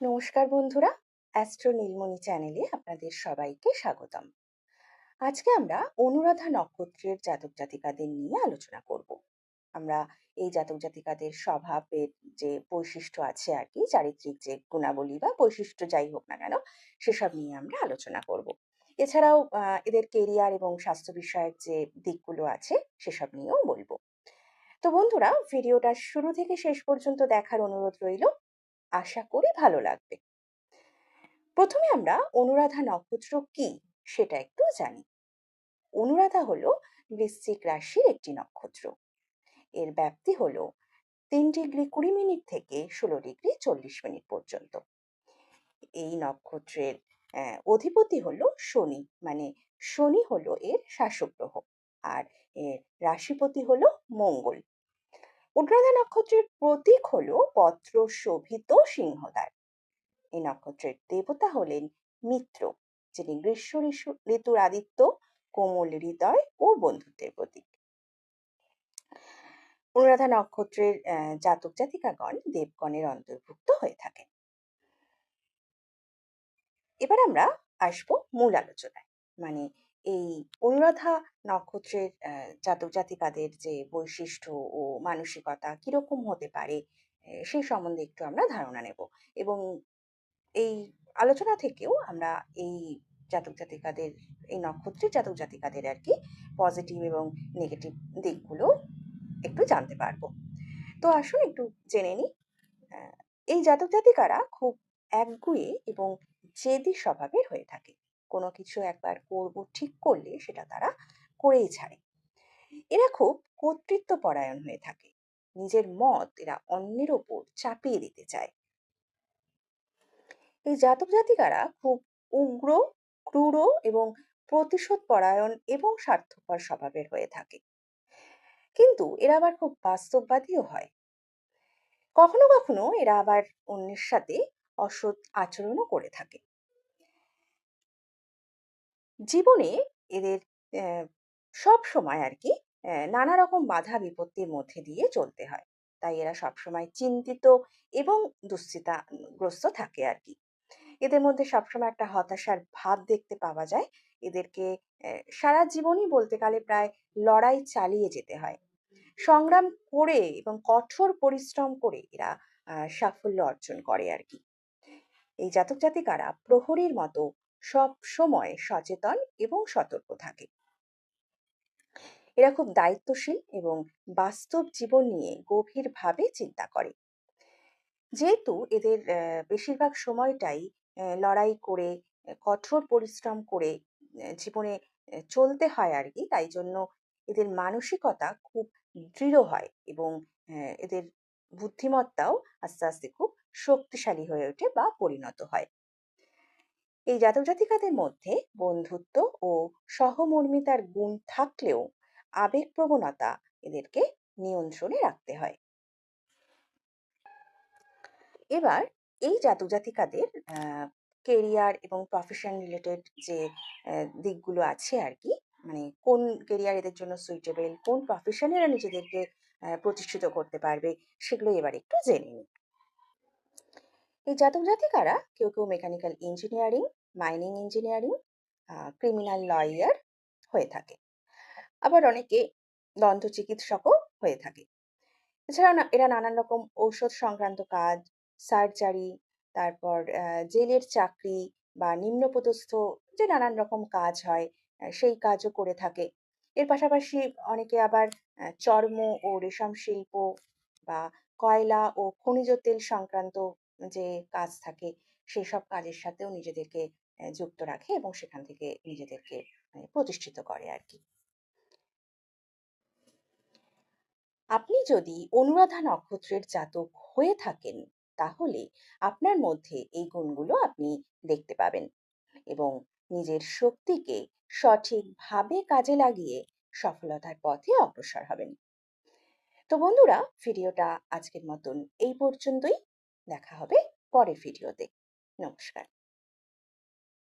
নমস্কার বন্ধুরা অ্যাস্ট্রো নীলমণি চ্যানেলে আপনাদের সবাইকে স্বাগতম। আজকে আমরা অনুরাধা নক্ষত্রের জাতক জাতিকাদের নিয়ে আলোচনা করব। আমরা এই জাতক জাতিকাদের স্বভাবের যে বৈশিষ্ট্য আছে আর কি, চারিত্রিক যে গুণাবলী বা বৈশিষ্ট্য যাই হোক না কেন, সেসব নিয়ে আমরা আলোচনা করব। এছাড়াও এদের কেরিয়ার এবং স্বাস্থ্য বিষয়ক যে দিকগুলো আছে, সেসব নিয়েও বলব। তো বন্ধুরা ভিডিওটা শুরু থেকে শেষ পর্যন্ত দেখার অনুরোধ রইল। আশা করি ভালো লাগবে। প্রথমে আমরা অনুরাধা নক্ষত্র কি সেটা একটু জানি। অনুরাধা হলো বৃশ্চিক রাশির একটি নক্ষত্র। এর ব্যাপ্তি হলো তিন ডিগ্রি কুড়ি মিনিট থেকে ষোলো ডিগ্রি চল্লিশ মিনিট পর্যন্ত। এই নক্ষত্রের অধিপতি হলো শনি। মানে শনি হলো এর শাসক গ্রহ। আর এর রাশিপতি হলো মঙ্গল। অনুরাধা নক্ষত্রের প্রতীক হল পত্র শোভিত সিংহদ্বার। এই নক্ষত্রের দেবতা হলেন মিত্র, যিনি গ্রীষ্ম ঋতুর আদিত্য, কোমল হৃদয় ও বন্ধুত্বের প্রতীক। অনুরাধা নক্ষত্রের জাতক জাতিকাগণ দেবগণের অন্তর্ভুক্ত হয়ে থাকেন। এবার আমরা আসব মূল আলোচনায় মানে এই অনুরাধা নক্ষত্রের জাতক জাতিকাদের যে বৈশিষ্ট্য ও মানসিকতা কীরকম হতে পারে সেই সম্বন্ধে একটু আমরা ধারণা নেব। এবং এই আলোচনা থেকেও আমরা এই জাতক জাতিকাদের, এই নক্ষত্রের জাতক জাতিকাদের আর কি পজিটিভ এবং নেগেটিভ দিকগুলো একটু জানতে পারব। তো আসুন একটু জেনে নিই এই জাতক জাতিকারা খুব একগুয়ে এবং জেদি স্বভাবের হয়ে থাকে। কোনো কিছু একবার করব ঠিক করলে সেটা তারা করেই ছাড়ে। এরা খুব কর্তৃত্ব পরায়ণ হয়ে থাকে। নিজের মত এরা অন্যের ওপর চাপিয়ে দিতে চায়। এই জাতক জাতিকারা খুব উগ্র, ক্রূর এবং প্রতিশোধ পরায়ণ এবং স্বার্থপর স্বভাবের হয়ে থাকে। কিন্তু এরা আবার খুব বাস্তববাদীও হয়। কখনো কখনো এরা আবার অন্যের সাথে অসৎ আচরণও করে থাকে। জীবনে এদের সব সময় আর কি নানা রকম বাধা বিপত্তির মধ্যে দিয়ে চলতে হয়। তাই এরা সবসময় চিন্তিত এবং দুশ্চিন্তাগ্রস্ত থাকে আর কি এদের মধ্যে সবসময় একটা হতাশার ভাব দেখতে পাওয়া যায়। এদেরকে সারা জীবনই বলতে গেলে প্রায় লড়াই চালিয়ে যেতে হয়। সংগ্রাম করে এবং কঠোর পরিশ্রম করে এরা সাফল্য অর্জন করে আর কি এই জাতক জাতিকারা প্রহরীর মতো সব সময় সচেতন এবং সতর্ক থাকে। এরা খুব দায়িত্বশীল এবং বাস্তব জীবন নিয়ে গভীরভাবে চিন্তা করে। যেহেতু এদের বেশিরভাগ সময়টাই লড়াই করে কঠোর পরিশ্রম করে জীবনে চলতে হয় আর কি, তাই জন্য এদের মানসিকতা খুব দৃঢ় হয় এবং এদের বুদ্ধিমত্তাও আস্তে আস্তে খুব শক্তিশালী হয়ে ওঠে বা পরিণত হয়। এই জাতক জাতিকাদের মধ্যে বন্ধুত্ব ও সহমর্মিতার গুণ থাকলেও আবেগপ্রবণতা এদেরকে নিয়ন্ত্রণে রাখতে হয়। এবার এই জাতক জাতিকাদের কেরিয়ার এবং প্রফেশন রিলেটেড যে দিকগুলো আছে আর কি মানে কোন কেরিয়ার এদের জন্য সুইটেবল কোন প্রফেশনেরা নিজেদেরকে প্রতিষ্ঠিত করতে পারবে, সেগুলো এবার একটু জেনে নিই। এই জাতক জাতিকারা কেউ কেউ mechanical engineering mining engineering criminal lawyer হয়ে থাকে। আবার অনেকে দন্ত চিকিৎসকও হয়ে থাকে। এছাড়াও এরা নানান রকম ঔষধ সংক্রান্ত কাজ সার্জারি তারপর জেলের চাকরি বা নিম্নপদস্থ যে নানান রকম কাজ হয় সেই কাজও করে থাকে। এর পাশাপাশি অনেকে আবার চর্ম ও রেশম শিল্প বা কয়লা ও খনিজ তেল সংক্রান্ত যে কাজ থাকে, সেই সব কাজের সাথেও নিজেদেরকে যুক্ত রাখে এবং সেখান থেকে নিজেদেরকে মানে প্রতিষ্ঠিত করে আর কি আপনি যদি অনুরাধা নক্ষত্রের জাতক হয়ে থাকেন, তাহলে আপনার মধ্যে এই গুণগুলো আপনি দেখতে পাবেন এবং নিজের শক্তিকে সঠিকভাবে কাজে লাগিয়ে সফলতার পথে অগ্রসর হবেন। তো বন্ধুরা, ভিডিওটা আজকের মতন এই পর্যন্তই। দেখা হবে পরের ভিডিওতে নমস্কার।